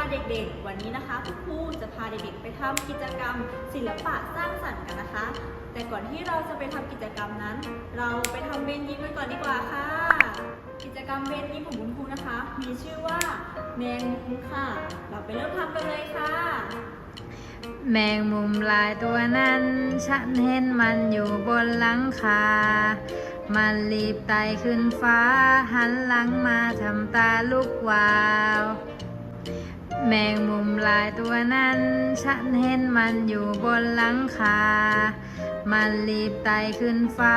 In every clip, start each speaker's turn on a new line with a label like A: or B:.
A: ค่ะเด็กๆ วันนี้นะคะคุณครูจะพาเด็กๆไปทำกิจกรรม ศิลปะสร้างสรรค์กันนะคะ แต่ก่อนที่เราจะไปทำกิจกรรมนั้น เราไปทำเบนยิ้มกันก่อนดีกว่าค่ะ กิจกรรมเบนยิ้มของคุณครูนะคะ มีชื่อว่าแมงมุมค่ะ เราไปเริ่มทำกันเลยค่ะ
B: แมงมุมลายตัวนั้น ฉันเห็นมันอยู่บนหลังคามันรีบไต่ขึ้นฟ้า หันหลังมาทำตาลุกวาว แมงมุมลายตัวนั้น ฉันเห็นมันอยู่บนหลังคา มันรีบไต่ขึ้นฟ้า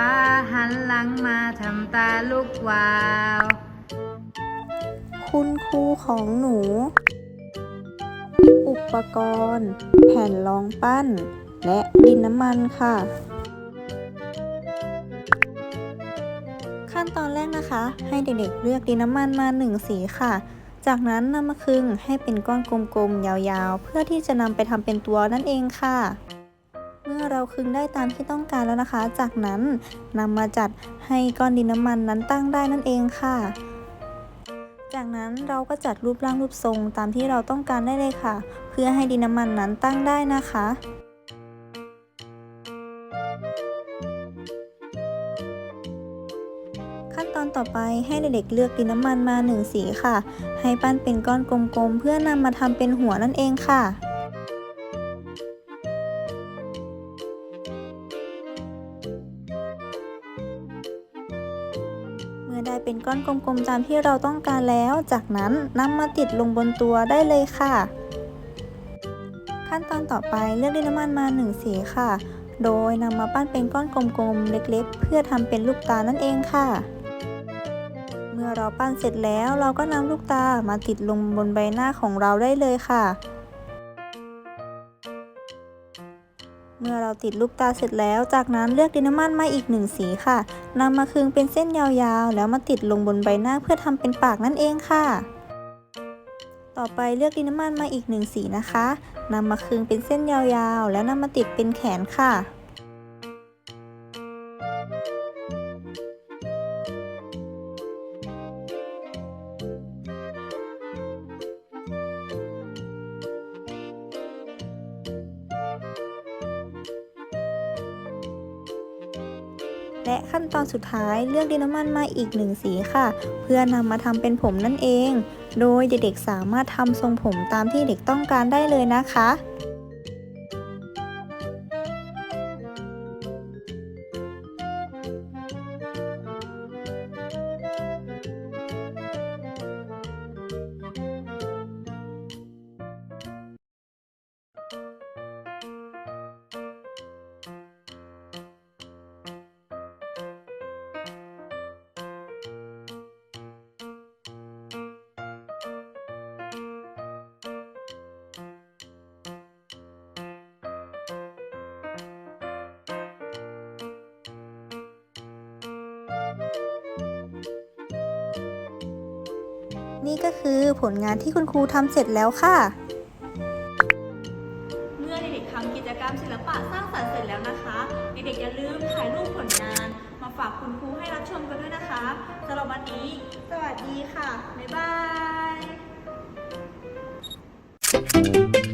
B: หันหลังมาทำตาลุกวาว
C: คุณครูของหนู อุปกรณ์ แผ่นรองปั้น และดินน้ำมันค่ะ ขั้นตอนแรกนะคะ ให้เด็กๆเลือกดินน้ำมันมา1สีค่ะ จากนั้นนำมาคึงให้เป็นก้อนกลมๆ ยาวๆ เพื่อที่จะนำไปทำเป็นตัวนั่นเองค่ะ เมื่อเราคึงได้ตามที่ต้องการแล้วนะคะ จากนั้นนำมาจัดให้ก้อนดินน้ำมันนั้นตั้งได้นั่นเองค่ะ จากนั้นเราก็จัดรูปร่างรูปทรงตามที่เราต้องการได้เลยค่ะ เพื่อให้ดินน้ำมันนั้นตั้งได้นะคะ อนต่อไปให้เด็กๆเลือกดินน้ำมันมาหนึ่งสีค่ะ ให้ปั้นเป็นก้อนกลมๆ เพื่อนำมาทำเป็นหัวนั่นเองค่ะเมื่อได้เป็นก้อนกลมๆตามที่เราต้องการแล้ว จากนั้นนำมาติดลงบนตัวได้เลยค่ะ ขั้นตอนต่อไปเลือกดินน้ำมันมา1สีค่ะ โดยนำมาปั้นเป็นก้อนกลมๆ เล็กๆ เพื่อทำเป็นลูกตานั่นเองค่ะ อเราปั้นเสร็จแล้วเราก็นำลูกตามาติดลงบนใบหน้าของเราได้เลยค่ะ เมื่อเราติดลูกตาเสร็จแล้ว จากนั้นเลือกดินน้ำมันมาอีกหนึ่งสีค่ะนำมาคึงเป็นเส้นยาวๆ แล้วมาติดลงบนใบหน้าเพื่อทำเป็นปากนั่นเองค่ะ ต่อไปเลือกดินน้ำมันมาอีกหนึ่งสีนะคะนำมาคึงเป็นเส้นยาวๆ แล้วนำมาติดเป็นแขนค่ะ และขั้นตอนสุดท้ายเลือกดินน้ำมันมาอีกหนึ่งสีค่ะ เพื่อนำมาทำเป็นผมนั่นเอง โดยเด็กๆสามารถทำทรงผมตามที่เด็กต้องการได้เลยนะคะ นี่ก็คือผลงานที่คุณครูทำเสร็จแล้วค่ะ
A: เมื่อเด็กๆทำกิจกรรมศิลปะสร้างสรรค์เสร็จแล้วนะคะเด็กๆอย่าลืมถ่ายรูปผลงาน มาฝากคุณครูให้รับชมกันด้วยนะคะสำหรับวันนี้ สวัสดีค่ะ บ๊ายบาย